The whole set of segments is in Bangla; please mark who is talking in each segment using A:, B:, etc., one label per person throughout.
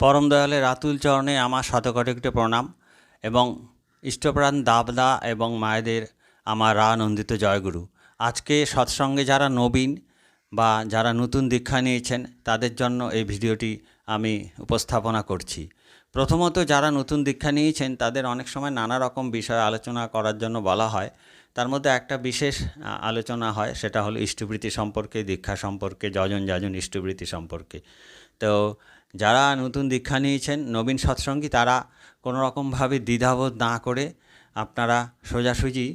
A: পরম দয়ালের আতুল চরণে আমার শতকটিকটি প্রণাম এবং ইষ্টপ্রাণ দাবদা এবং মায়েদের আমার রানন্দিত জয়গুরু। আজকে সৎসঙ্গে যারা নবীন বা যারা নতুন দীক্ষা নিয়েছেন, তাদের জন্য এই ভিডিওটি আমি উপস্থাপনা করছি। প্রথমত যারা নতুন দীক্ষা নিয়েছেন, তাদের অনেক সময় নানা রকম বিষয় আলোচনা করার জন্য বলা হয়। তার মধ্যে একটা বিশেষ আলোচনা হয়, সেটা হলো ইষ্টবৃত্তি সম্পর্কে, দীক্ষা সম্পর্কে, যজন যাজন ইষ্টবৃত্তি সম্পর্কে। তো যারা নতুন দীক্ষা নিয়েছেন নবীন সৎসঙ্গী, তারা কোনো রকমভাবে দ্বিধাবোধ না করে আপনারা সোজাসুজি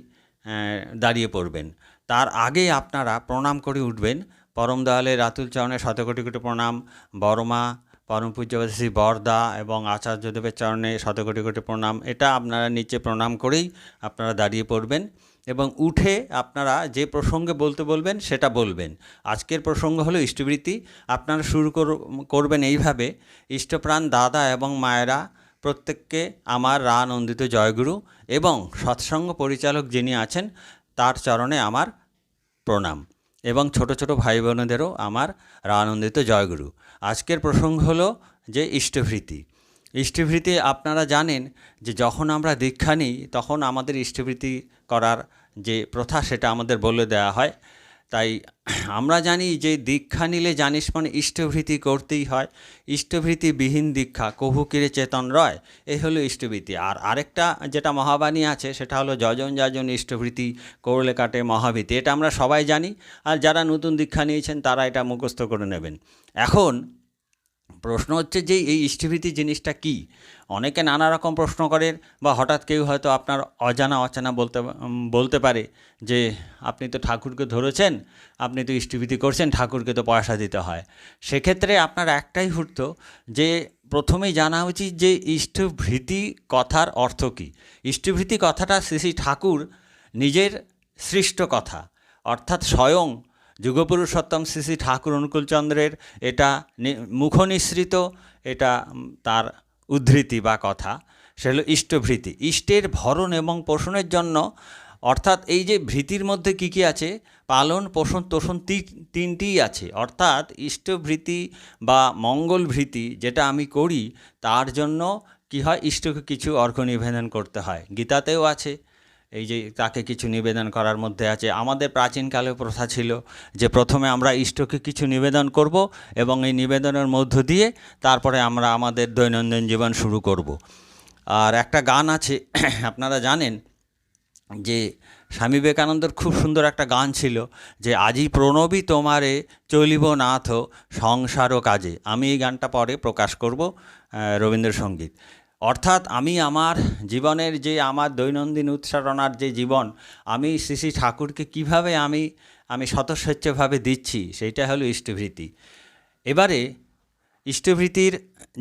A: দাঁড়িয়ে পড়বেন। তার আগে আপনারা প্রণাম করে উঠবেন। পরম দয়ালের রাতুল চরণের শতকোটি কোটি প্রণাম। বড়মা পরম পূজ্যবাদী শ্রী বরদা এবং আচার্যদেবের চরণে শতকোটি কোটি প্রণাম। এটা আপনারা নিচে প্রণাম করেই আপনারা দাঁড়িয়ে পড়বেন। এবং উঠে আপনারা যে প্রসঙ্গে বলতে বলবেন, সেটা বলবেন। আজকের প্রসঙ্গ হলো ইষ্টবৃত্তি। আপনারা শুরু কর- করবেন এইভাবে, ইষ্টপ্রাণ দাদা এবং মায়েরা, প্রত্যেককে আমার রা নন্দিত জয়গুরু এবং সৎসঙ্গ পরিচালক যিনি আছেন, তার চরণে আমার প্রণাম এবং ছোট ছোট ভাই বোনেদেরও আমার আনন্দিত জয়গুরু। আজকের প্রসঙ্গ হলো যে ইষ্টভৃতি। ইষ্টভৃতি আপনারা জানেন যে যখন আমরা দীক্ষা নিই, তখন আমাদের ইষ্টভৃতি করার যে প্রথা সেটা আমাদের বলে দেওয়া হয়। তাই আমরা জানি যে দীক্ষা নিলে জানিস মানে ইষ্টভৃতি করতেই হয়। ইষ্টভৃতিবিহীন দীক্ষা, কভু কিরে চেতন রয় এই হলো ইষ্টভৃতি। আর আরেকটা যেটা মহাবাণী আছে, সেটা হলো যজন যাজন ইষ্টভৃতি করলে কাটে মহাভীতি। এটা আমরা সবাই জানি। আর যারা নতুন দীক্ষা নিয়েছেন, তারা এটা মুখস্থ করে নেবেন। এখন প্রশ্ন হচ্ছে যে এই ইষ্টিভীতি জিনিসটা কি? অনেকে নানা রকম প্রশ্ন করেন বা হঠাৎ কেউ হয়তো আপনার অজানা অচানা বলতে বলতে পারে যে আপনি তো ঠাকুরকে ধরেছেন, আপনি তো ইষ্টিভীতি করছেন, ঠাকুরকে তো পয়সা দিতে হয়। সেক্ষেত্রে আপনার একটাই হুর্ত যে প্রথমেই জানা উচিত যে ইষ্টভৃতি কথার অর্থ কী। ইষ্টভৃতি কথাটা শ্রী শ্রী ঠাকুর নিজের সৃষ্ট কথা, অর্থাৎ স্বয়ং যুগপুরুষোত্তম শ্রী শ্রী ঠাকুর অনুকূলচন্দ্রের এটা মুখনিসৃত, এটা তার উদ্ধৃতি বা কথা সে হলো ইষ্টভৃতি। ইষ্টের ভরণ এবং পোষণের জন্য, অর্থাৎ এই যে ভৃতির মধ্যে কী কী আছে, পালন, পোষণ, তোষণ তিনটিই আছে। অর্থাৎ ইষ্টভৃতি বা মঙ্গলভৃতি যেটা আমি করি, তার জন্য কি হয়, ইষ্টকে কিছু অর্ঘ নিবেদন করতে হয়। গীতাতেও আছে। এই যে তাকে কিছু নিবেদন করার মধ্যে আছে। আমাদের প্রাচীনকালে প্রথা ছিল যে প্রথমে আমরা ইষ্টকে কিছু নিবেদন করব এবং এই নিবেদনের মধ্য দিয়ে তারপরে আমরা আমাদের দৈনন্দিন জীবন শুরু করব। আর একটা গান আছে, আপনারা জানেন যে স্বামী বিবেকানন্দর খুব সুন্দর একটা গান ছিল যে, আজি প্রণবী তোমারে চলিব নাথ সংসার কাজে। আমি এই গানটা পরে প্রকাশ করব রবীন্দ্রসঙ্গীত। অর্থাৎ আমি আমার জীবনের যে আমার দৈনন্দিন উৎসারণার যে জীবন, আমি শ্রী শ্রী ঠাকুরকে কীভাবে আমি আমি স্বতঃস্বচ্ছভাবে দিচ্ছি, সেইটা হলো ইষ্টভৃতি। এবারে ইষ্টভৃতির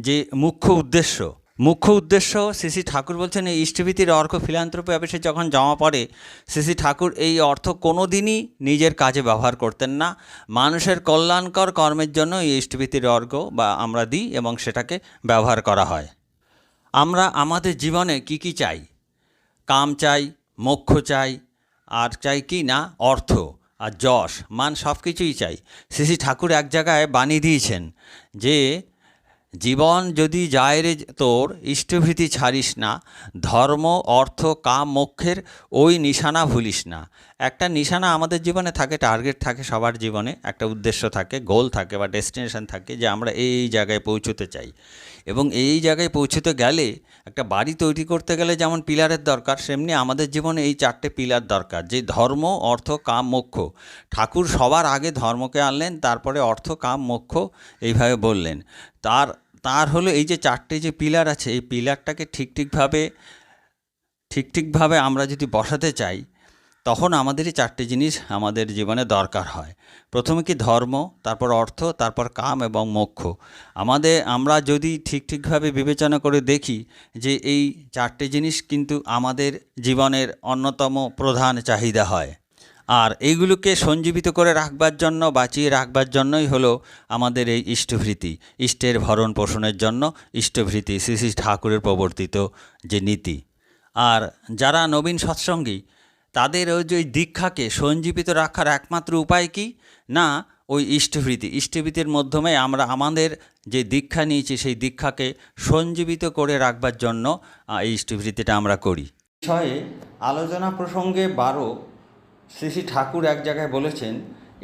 A: যে মুখ্য উদ্দেশ্য মুখ্য উদ্দেশ্য শ্রী ঠাকুর বলছেন, এই ইষ্টভীতির অর্থ ফিলান্থ্রপি অফিসে যখন জমা পড়ে, শ্রী ঠাকুর এই অর্থ কোনো দিনই নিজের কাজে ব্যবহার করতেন না। মানুষের কল্যাণকর কর্মের জন্য এই ইষ্টভীতির অর্ঘ বা আমরা দিই এবং সেটাকে ব্যবহার করা হয়। আমরা আমাদের জীবনে কি কি চাই? কাম চাই, মোক্ষ চাই, আর চাই কি না? অর্থ আর যশ, মান সব কিছুই চাই। শ্রী ঠাকুর এক জায়গায় বানিয়ে দিয়েছেন যে জীবন যদি যায় রে তোর, ইষ্টভীতি ছাড়িস না, ধর্ম, অর্থ, কাম, মোক্ষের ওই নিশানা ভুলিস না। একটা নিশানা আমাদের জীবনে থাকে, টার্গেট থাকে সবার জীবনে, একটা উদ্দেশ্য থাকে, গোল থাকে বা ডেস্টিনেশন থাকে যে আমরা এই জায়গায় পৌঁছতে চাই। এবং এই জায়গায় পৌঁছতে গেলে, একটা বাড়ি তৈরি করতে গেলে যেমন পিলারের দরকার, সেমনি আমাদের জীবনে এই চারটে পিলার দরকার, যে ধর্ম, অর্থ, কাম, মোক্ষ। ঠাকুর সবার আগে ধর্মকে আনলেন, তারপরে অর্থ, কাম, মোক্ষ এইভাবে বললেন। তার তার হলো এই যে চারটে যে পিলার আছে, এই পিলারটাকে ঠিক ঠিকভাবে ঠিক ঠিকভাবে আমরা যদি বসাতে চাই, তখন আমাদের এই চারটে জিনিস আমাদের জীবনে দরকার হয়। প্রথমে কি ধর্ম, তারপর অর্থ, তারপর কাম এবং মোক্ষ। আমাদের, আমরা যদি ঠিক ঠিকভাবে বিবেচনা করে দেখি যে এই চারটে জিনিস কিন্তু আমাদের জীবনের অন্যতম প্রধান চাহিদা হয়। আর এইগুলোকে সঞ্জীবিত করে রাখবার জন্য, বাঁচিয়ে রাখবার জন্যই হলো আমাদের এই ইষ্টভৃতি, ইষ্টের ভরণ পোষণের জন্য ইষ্টভৃতি, শ্রী শ্রী ঠাকুরের প্রবর্তিত যে নীতি। আর যারা নবীন সৎসঙ্গী, তাদের ওই যে দীক্ষাকে সঞ্জীবিত রাখার একমাত্র উপায় কি? না, ওই ইষ্টভৃতি, ইষ্টভৃতির মাধ্যমে আমরা আমাদের যে দীক্ষা নিয়েছি, সেই দীক্ষাকে সঞ্জীবিত করে রাখবার জন্য এই ইষ্টভৃতিটা আমরা করি। বিষয়ে আলোচনা প্রসঙ্গে বারো শ্রী শ্রী ঠাকুর এক জায়গায় বলেছেন,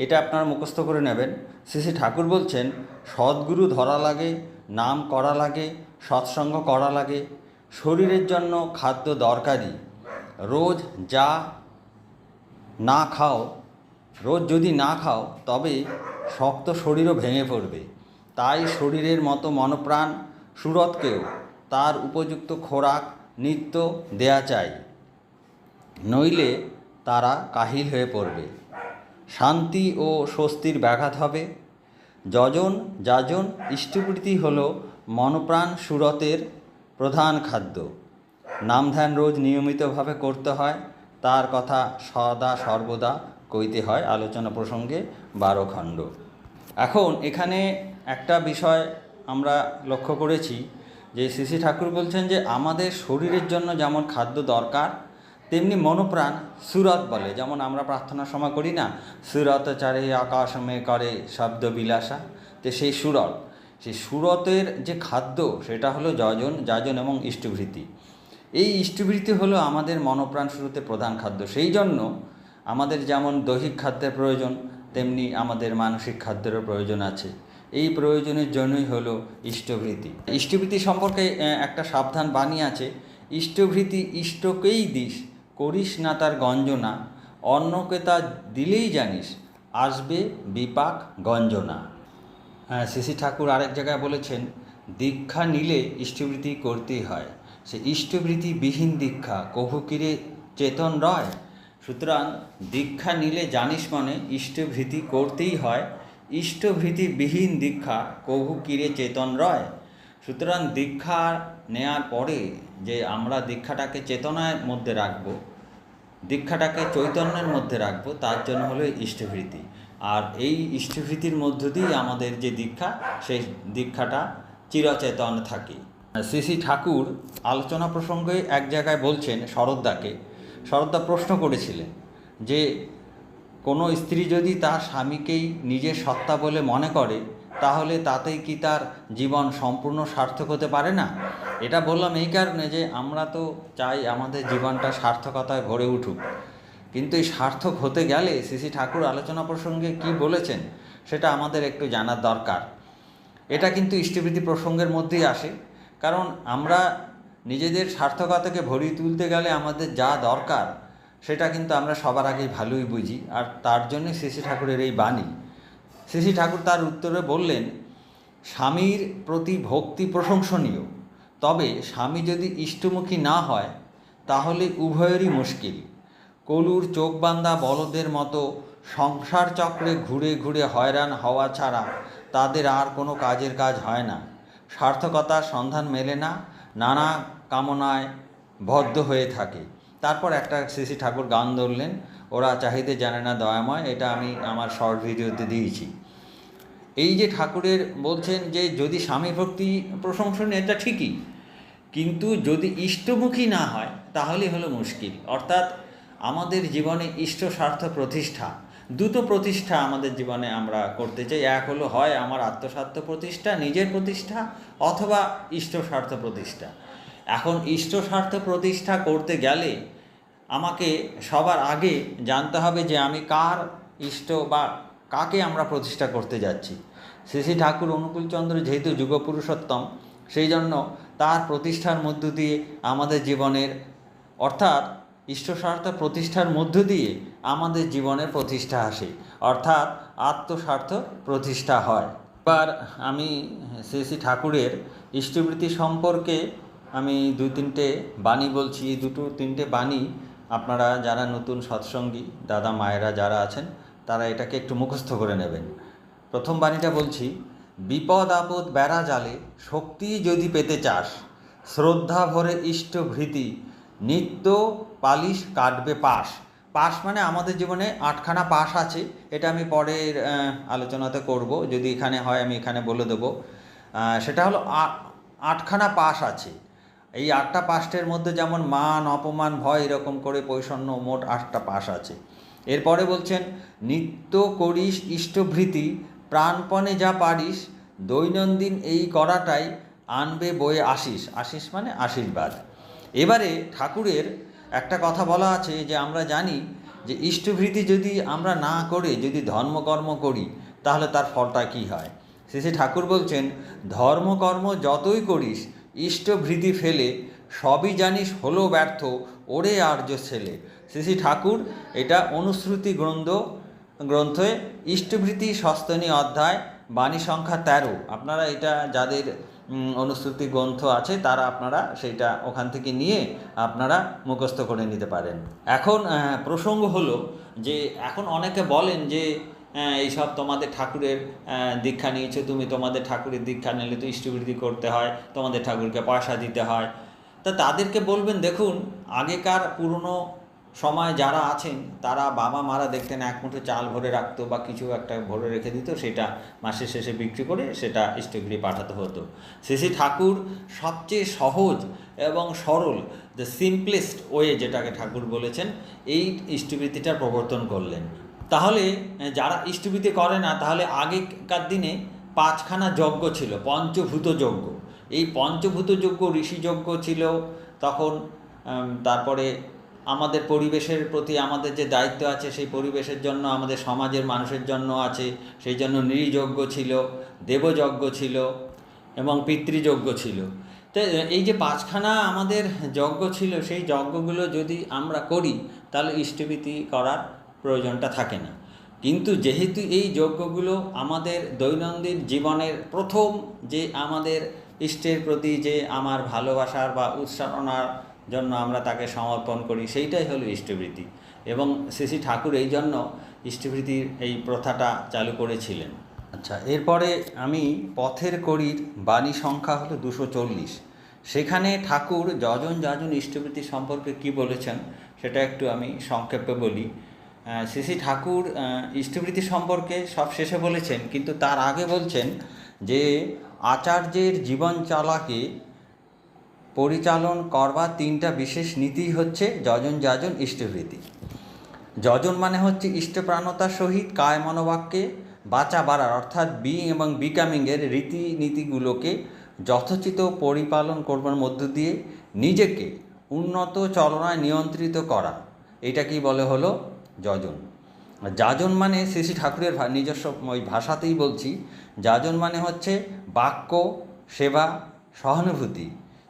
A: এটা আপনারা মুখস্থ করে নেবেন, শ্রী শ্রী ঠাকুর বলছেন, সদ্গুরু ধরা লাগে, নাম করা লাগে, সৎসঙ্গ করা লাগে, শরীরের জন্য খাদ্য দরকারি, রোজ যা না খাও, রোজ যদি না খাও, তবে শক্ত শরীরও ভেঙে পড়বে। তাই শরীরের মতো মনপ্রাণ সুরতকেও তার উপযুক্ত খোরাক, নিত্য দেয়া চাই। নইলে তারা কাহিল হয়ে পড়বে। শান্তি ও স্বস্তির ব্যাঘাত হবে। যজন যাজন ইষ্টবৃত্তি হল মনপ্রাণ সুরতের প্রধান খাদ্য। নাম ধ্যান রোজ নিয়মিতভাবে করতে হয়। তার কথা সদা সর্বদা কইতে হয় আলোচনা প্রসঙ্গে বারো খণ্ড। এখন এখানে একটা বিষয় আমরা লক্ষ্য করেছি যে শ্রী ঠাকুর বলছেন যে আমাদের শরীরের জন্য যেমন খাদ্য দরকার তেমনি মনোপ্রাণ সুরত বলে। যেমন আমরা প্রার্থনার সময় করি না, সুরত চারে আকাশ মে করে শব্দ বিলাসা। তো সেই সুরত, সেই সুরতের যে খাদ্য, সেটা হলো যজন, যাজন এবং ইষ্টভৃতি। এই ইষ্টভৃতি হলো আমাদের মনপ্রাণ শুরুতে প্রধান খাদ্য। সেই জন্য আমাদের যেমন দৈহিক খাদ্যের প্রয়োজন, তেমনি আমাদের মানসিক খাদ্যেরও প্রয়োজন আছে। এই প্রয়োজনের জন্যই হলো ইষ্টভৃতি। ইষ্টভৃতি সম্পর্কে একটা সাবধান বাণী আছে, ইষ্টভৃতি ইষ্টকেই দিস করিস না তার গঞ্জনা, অন্যকে তা দিলেই জানিস, আসবে বিপাক গঞ্জনা। হ্যাঁ শ্রী ঠাকুর আরেক জায়গায় বলেছেন, দীক্ষা নিলে ইষ্টবৃত্তি করতেই হয়। সে ইষ্টবৃত্তি বিহীন দীক্ষা, কভু কিরে চেতন রয়? সুতরাং দীক্ষা নিলে জানিস মনে ইষ্টভৃতি করতেই হয়। ইষ্টভৃতি বিহীন দীক্ষা, কভু কিরে চেতন রয়? সুতরাং দীক্ষা নেয়ার পরে যে আমরা দীক্ষাটাকে চেতনার মধ্যে রাখব, দীক্ষাটাকে চৈতন্যের মধ্যে রাখব, তার জন্য হলো ইষ্টভৃতি। আর এই ইষ্টভৃতির মধ্য দিয়েই আমাদের যে দীক্ষা, সেই দীক্ষাটা চিরচেতন থাকে। শ্রী শ্রী ঠাকুর আলোচনা প্রসঙ্গে এক জায়গায় বলছেন শরদ্দাকে শরদ্দা প্রশ্ন করেছিলেন যে, কোনো স্ত্রী যদি তার স্বামীকেই নিজের সত্তা বলে মনে করে তাহলে তাতেই কি তার জীবন সম্পূর্ণ সার্থক হতে পারে না? এটা বললাম এই কারণে যে আমরা তো চাই আমাদের জীবনটা সার্থকতায় ভরে উঠুক। কিন্তু এই সার্থক হতে গেলে শ্রী ঠাকুর আলোচনা প্রসঙ্গে কি বলেছেন সেটা আমাদের একটু জানার দরকার। এটা কিন্তু ইষ্টবৃত্তি প্রসঙ্গের মধ্যেই আসে। কারণ আমরা নিজেদের সার্থকতাকে ভরিয়ে তুলতে গেলে আমাদের যা দরকার সেটা কিন্তু আমরা সবার আগেই ভালোই বুঝি। আর তার জন্য শ্রী ঠাকুরের এই বাণী। শ্রী ঠাকুর তার উত্তরে বললেন, স্বামীর প্রতি ভক্তি প্রশংসনীয়। তবে স্বামী যদি ইষ্টমুখী না হয়, তাহলে উভয়েরই মুশকিল। কলুর চোখবান্ধা বলদের মতো সংসার চক্রে ঘুরে ঘুরে হয়রান হওয়া ছাড়া তাদের আর কোনো কাজের কাজ হয় না। সার্থকতার সন্ধান মেলে না, নানা কামনায় বদ্ধ হয়ে থাকে। তারপর একটা শ্রী ঠাকুর গান ধরলেন, ওরা চাহিদে জানে না দয়াময়, এটা আমি আমার শর্ট ভিডিওতে দিয়েছি। এই যে ঠাকুরের বলছেন যে যদি স্বামী ভক্তি প্রশংসনীয়, এটা ঠিকই। কিন্তু যদি ইষ্টমুখী না হয়, তাহলে হলো মুশকিল। অর্থাৎ আমাদের জীবনে ইষ্ট স্বার্থ প্রতিষ্ঠা, দুটো প্রতিষ্ঠা আমাদের জীবনে আমরা করতে চাই। এক হলো হয় আমার আত্মস্বার্থ প্রতিষ্ঠা, নিজের প্রতিষ্ঠা, অথবা ইষ্ট স্বার্থ প্রতিষ্ঠা। এখন ইষ্ট স্বার্থ প্রতিষ্ঠা করতে গেলে আমাকে সবার আগে জানতে হবে যে আমি কার ইষ্ট বা কাকে আমরা প্রতিষ্ঠা করতে যাচ্ছি। শ্রী ঠাকুর অনুকূলচন্দ্র যেহেতু যুগপুরুষোত্তম, সেই জন্য তার প্রতিষ্ঠার মধ্য দিয়ে আমাদের জীবনের, অর্থাৎ ইষ্টস্বার্থ প্রতিষ্ঠার মধ্য দিয়ে আমাদের জীবনের প্রতিষ্ঠা আসে, অর্থাৎ আত্মস্বার্থ প্রতিষ্ঠা হয়। এবার আমি শ্রী শ্রী ঠাকুরের ইষ্টবৃত্তি সম্পর্কে আমি দু তিনটে বাণী বলছি, এই দুটো তিনটে বাণী আপনারা যারা নতুন সৎসঙ্গী, দাদা মায়েরা যারা আছেন, তারা এটাকে একটু মুখস্থ করে নেবেন। প্রথম বাণীটা বলছি, বিপদ আপদ বেড়া জালে শক্তি যদি পেতে চাস, শ্রদ্ধা ভরে ইষ্টভৃতি নিত্য পালিশ কাটবে পাশ। পাশ মানে আমাদের জীবনে আটখানা পাশ আছে, এটা আমি পরের আলোচনাতে করব, যদি এখানে হয় আমি এখানে বলে দেবো। সেটা হলো আটখানা পাশ আছে। এই আটটা পাশের মধ্যে যেমন মান, অপমান, ভয় এরকম করে পৈষণ্য মোট আটটা পাশ আছে। এরপরে বলছেন, নিত্য করিস ইষ্টভৃতি প্রাণপণে যা পারিস, দৈনন্দিন এই করাটাই আনবে বয়ে আশিস আশিস মানে আশীর্বাদ। এবারে ঠাকুরের একটা কথা বলা আছে যে, আমরা জানি যে, ইষ্টভৃতি যদি আমরা না করে, যদি ধর্মকর্ম করি, তাহলে তার ফলটা কি হয়? শেষে ঠাকুর বলছেন, ধর্মকর্ম যতই করিস, ইষ্টভৃতি ফেলে সবই জানিস হলো ব্যর্থ, ওরে আর্য ছেলে। শ্রী ঠাকুর এটা অনুশ্রুতি গ্রন্থ গ্রন্থে ইষ্টভৃতি সস্তনী অধ্যায়, বাণী সংখ্যা তেরো। আপনারা এটা যাদের অনুশ্রুতি গ্রন্থ আছে, তারা আপনারা সেইটা ওখান থেকে নিয়ে আপনারা মুখস্থ করে নিতে পারেন। এখন প্রসঙ্গ হলো যে, এখন অনেকে বলেন যে এইসব তোমাদের ঠাকুরের দীক্ষা নিয়েছো, তুমি তোমাদের ঠাকুরের দীক্ষা নিলে তো ইষ্টবৃদ্ধি করতে হয়, তোমাদের ঠাকুরকে পয়সা দিতে হয়। তা তাদেরকে বলবেন, দেখুন, আগেকার পুরনো সময় যারা আছেন, তারা বাবা মারা দেখতেন এক মুঠো চাল ভরে রাখতো বা কিছু একটা ভরে রেখে দিত, সেটা মাসের শেষে বিক্রি করে সেটা ইষ্টগৃহে পাঠাতে হতো। শ্রী ঠাকুর সবচেয়ে সহজ এবং সরল দ্য সিম্পলেস্ট ওয়ে যেটাকে ঠাকুর বলেছেন, এই ইষ্টবৃত্তিটার প্রবর্তন করলেন। তাহলে যারা ইষ্টবৃত্তি করে না, তাহলে আগেকার দিনে পাঁচখানা যজ্ঞ ছিল, পঞ্চভূত যজ্ঞ। এই পঞ্চভূত যজ্ঞ ঋষি যজ্ঞ ছিল, তখন তারপরে আমাদের পরিবেশের প্রতি আমাদের যে দায়িত্ব আছে, সেই পরিবেশের জন্য, আমাদের সমাজের মানুষের জন্য আছে, সেই জন্য নৃযজ্ঞ ছিল, দেবযজ্ঞ ছিল এবং পিতৃযজ্ঞ ছিল। তো এই যে পাঁচখানা আমাদের যজ্ঞ ছিল, সেই যজ্ঞগুলো যদি আমরা করি, তাহলে ইষ্টভীতি করার প্রয়োজনটা থাকে না। কিন্তু যেহেতু এই যজ্ঞগুলো আমাদের দৈনন্দিন জীবনের প্রথম যে আমাদের ইষ্টের প্রতি যে আমার ভালোবাসার বা উৎসাহনার জন্য আমরা তাকে সমর্পণ করি, সেইটাই হলো ইষ্টবৃত্তি এবং শ্রী ঠাকুর এই জন্য ইষ্টবৃত্তির এই প্রথাটা চালু করেছিলেন। আচ্ছা এরপরে আমি পথের করির বাণী সংখ্যা হলো দুশো চল্লিশ। সেখানে ঠাকুর যজন যাজন ইষ্টবৃত্তি সম্পর্কে কি বলেছেন, সেটা একটু আমি সংক্ষেপে বলি। শ্রী ঠাকুর ইষ্টবৃত্তি সম্পর্কে সব শেষে বলেছেন, কিন্তু তার আগে বলছেন যে, আচার্যের জীবন চালাকে পরিচালন করবার তিনটা বিশেষ নীতি হচ্ছে যজন যাজন ইষ্টবৃত্তি যজন মানে হচ্ছে ইষ্টপ্রাণতার সহিত কায় মনোবাক্যে বাঁচা বাড়ার, অর্থাৎ বি এবং বিকামিংয়ের রীতিনীতিগুলোকে যথোচিত পরিপালন করবার মধ্য দিয়ে নিজেকে উন্নত চলনায় নিয়ন্ত্রিত করা এটা কি বলে হলো যজন। যাজন মানে শ্রী শ্রী ঠাকুরের নিজস্ব ওই ভাষাতেই বলছি, যাজন মানে হচ্ছে বাক্য, সেবা, সহানুভূতি।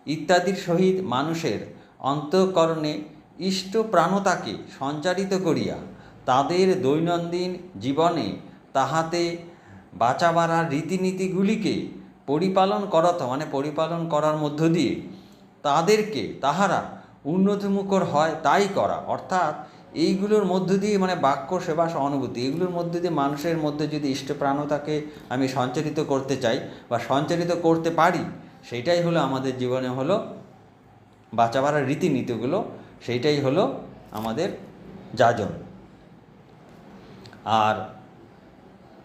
A: ইত্যাদির সহিত মানুষের অন্তঃকরণে ইষ্ট প্রাণতাকে সঞ্চারিত করিয়া তাদের দৈনন্দিন জীবনে তাহাতে বাঁচা বাড়ার রীতিনীতিগুলিকে পরিপালন করত মানে পরিপালন করার মধ্য দিয়ে তাদেরকে তাহারা উন্নতিমুখর হয় তাই করা। অর্থাৎ এইগুলোর মধ্য দিয়ে মানে বাক্য সেবা সহানুভূতি এগুলোর মধ্য দিয়ে মানুষের মধ্যে যদি ইষ্টপ্রাণতাকে আমি সঞ্চারিত করতে চাই বা সঞ্চারিত করতে পারি সেইটাই হলো আমাদের জীবনে হলো বাঁচাবার রীতিনীতিগুলো, সেইটাই হলো আমাদের যাজন। আর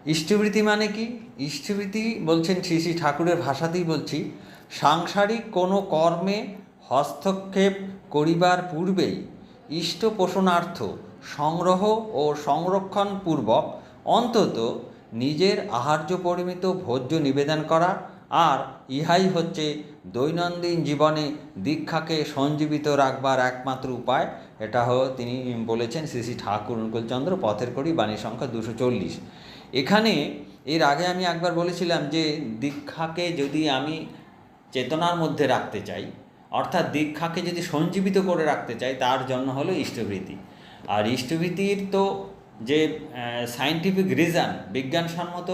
A: ইষ্টবৃত্তি মানে কি? ইষ্টবৃত্তি বলছেন শ্রী শ্রী ঠাকুরের ভাষাতেই বলছি, সাংসারিক কোনো কর্মে হস্তক্ষেপ করিবার পূর্বেই ইষ্ট পোষণার্থ সংগ্রহ ও সংরক্ষণ পূর্বক অন্তত নিজের আহার্য পরিমিত ভোজ্য নিবেদন করা আর ইহাই হচ্ছে দৈনন্দিন জীবনে দীক্ষাকে সঞ্জীবিত রাখবার একমাত্র উপায়। এটা তিনি বলেছেন শ্রী শ্রী ঠাকুর অনুকূলচন্দ্র পথের করি বাণী সংখ্যা দুশো চল্লিশ। এখানে এর আগে আমি একবার বলেছিলাম যে দীক্ষাকে যদি আমি চেতনার মধ্যে রাখতে চাই, অর্থাৎ দীক্ষাকে যদি সঞ্জীবিত করে রাখতে চাই, তার জন্য হলো ইষ্টভৃতি। আর ইষ্টভৃতির তো যে সায়েন্টিফিক রিজন বিজ্ঞানসম্মত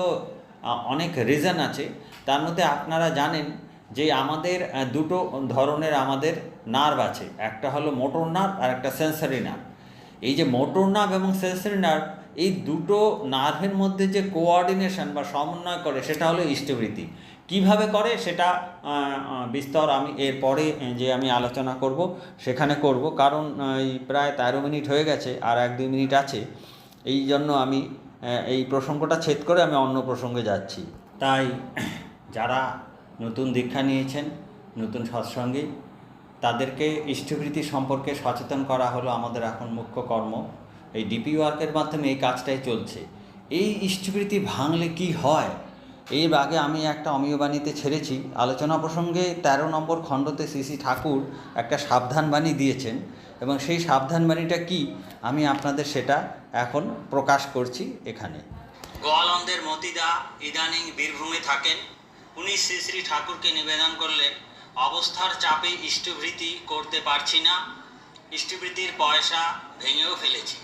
A: অনেক রিজন আছে তার মধ্যে আপনারা জানেন যে আমাদের দুটো ধরনের আমাদের নার্ভ আছে। একটা হলো মোটর নার্ভ আর একটা সেন্সারি নার্ভ এই যে মোটর নার্ভ এবং সেন্সারি নার্ভ এই দুটো নার্ভের মধ্যে যে কোঅর্ডিনেশন বা সমন্বয় করে, সেটা হলো ইষ্টবৃত্তি। কীভাবে করে সেটা বিস্তর আমি এর পরে যে আমি আলোচনা করব, সেখানে করব। কারণ এই প্রায় তেরো মিনিট হয়ে গেছে আর এক দুই মিনিট আছে। এই জন্য আমি এই প্রসঙ্গটা ছেদ করে আমি অন্য প্রসঙ্গে যাচ্ছি। তাই যারা নতুন দীক্ষা নিয়েছেন, নতুন সৎসঙ্গী, তাদেরকে ইষ্টবৃত্তি সম্পর্কে সচেতন করা হলো আমাদের এখন মুখ্য কর্ম। এই ডিপি ওয়ার্কের মাধ্যমে এই কাজটাই চলছে। এই ইষ্টবৃত্তি ভাঙলে কি হয়? এর আগে আমি একটা অমীয়বাণীতে ছেড়েছি। আলোচনা প্রসঙ্গে তেরো নম্বর খণ্ডতে শ্রী ঠাকুর একটা সাবধানবাণী দিয়েছেন এবং সেই সাবধানবাণীটা কি? আমি আপনাদের সেটা এখন প্রকাশ করছি এখানে। গোয়ালন্দের মতিদা ইদানিং বীরভূমে থাকেন। উনি শ্রী শ্রী ঠাকুরকে নিবেদন করলেন অবস্থার চাপে ইষ্টভৃতি করতে পারছি না ইষ্টভৃতির পয়সা ভেঙেও ফেলেছি।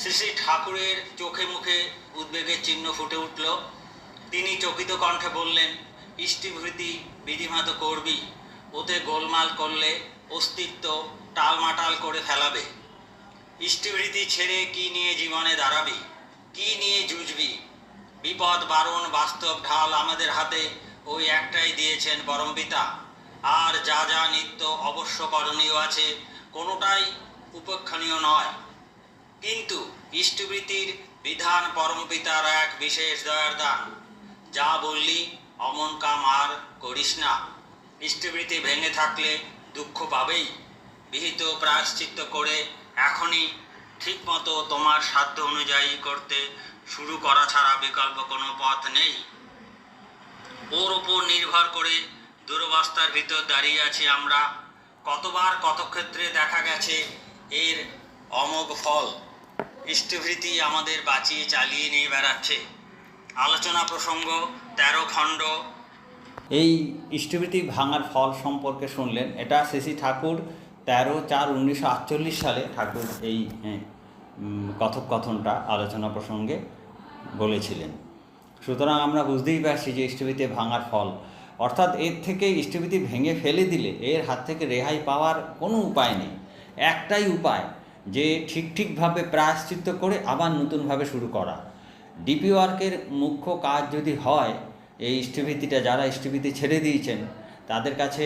A: শ্রী শ্রী ঠাকুরের চোখে মুখে উদ্বেগের চিহ্ন ফুটে উঠল। তিনি চকিত কণ্ঠে বললেন ইষ্টিভৃতি বিধিমত করবি, ওতে গোলমাল করলে অস্তিত্ব টালমাটাল করে ফেলাবে। ইষ্টিভৃতি ছেড়ে কি নিয়ে জীবনে দাঁড়াবি, কি নিয়ে জুঝবি বিপদ, বারণ, বাস্তব ঢাল আমাদের হাতে ওই একটাই দিয়েছেন পরম পিতা। আর যা যা নিত্য অবশ্য করণীয় আছে, কোনোটাই উপেক্ষণীয় নয়। কিন্তু ইষ্টবৃত্তির বিধান পরমপিতার এক বিশেষ দয়ার দান। যা বললি, অমন কাম আর করিস না। ইষ্টবৃত্তি ভেঙে থাকলে দুঃখ পাবেই। বিহিত প্রায়শ্চিত্ত করে এখনই ঠিকমতো তোমার সাধ্য অনুযায়ী করতে শুরু করা ছাড়া বিকল্প কোনো পথ নেই। ওর ওপর নির্ভর করে দুরবস্থার ভিতর দাঁড়িয়ে আছি আমরা। কতবার কত ক্ষেত্রে দেখা গেছে এর অমোঘ ফল। ইষ্টভৃতি আমাদের বাঁচিয়ে চালিয়ে নিয়ে বেড়াচ্ছে। আলোচনা প্রসঙ্গ তেরো খণ্ড। এই ইষ্টভৃতি ভাঙার ফল সম্পর্কে শুনলেন। এটা শ্রী ঠাকুর তেরো চার উনিশশো সালে ঠাকুর এই হ্যাঁ, কথোপকথনটা, আলোচনা প্রসঙ্গে বলেছিলেন। সুতরাং আমরা বুঝতেই পারছি যে ইষ্টভীতি ভাঙার ফল। অর্থাৎ এর থেকে ইষ্টভীতি ভেঙে ফেলে দিলে এর হাত থেকে রেহাই পাওয়ার কোনো উপায় নেই। একটাই উপায়, যে ঠিক ঠিকভাবে প্রায়শ্চিত্ত করে আবার নতুনভাবে শুরু করা। ডিপি ওয়ার্কের মুখ্য কাজ যদি হয়, এই ইষ্টভীতিটা যারা ইষ্টভীতি ছেড়ে দিয়েছেন, তাদের কাছে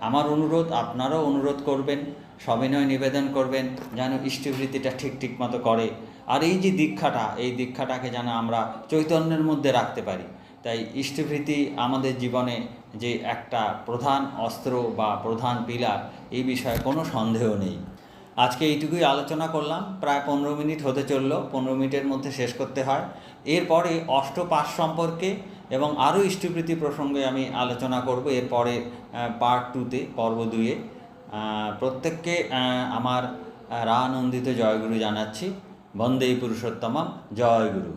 A: আমার অনুরোধ, আপনারাও অনুরোধ করবেন সবিনয় নিবেদন করবেন যেন ইষ্টভৃতিটা ঠিক ঠিক মতো করে। আর এই যে দীক্ষাটা, এই দীক্ষাটাকে যেন আমরা চৈতন্যের মধ্যে রাখতে পারি। তাই ইষ্টভৃতি আমাদের জীবনে যে একটা প্রধান অস্ত্র বা প্রধান পিলার, এই বিষয়ে কোনো সন্দেহ নেই। আজকে এইটুকুই আলোচনা করলাম। প্রায় পনেরো মিনিট হতে চলল। পনেরো মিনিটের মধ্যে শেষ করতে হয়। এরপরে অষ্টপাশ সম্পর্কে এবং আরও ইষ্টপ্রীতি প্রসঙ্গে আমি আলোচনা করব। এরপরে পার্ট টুতে পর্ব দুয়ে প্রত্যেককে আমার রানন্দিত জয়গুরু জানাচ্ছি। বন্দেই পুরুষোত্তমম। জয়গুরু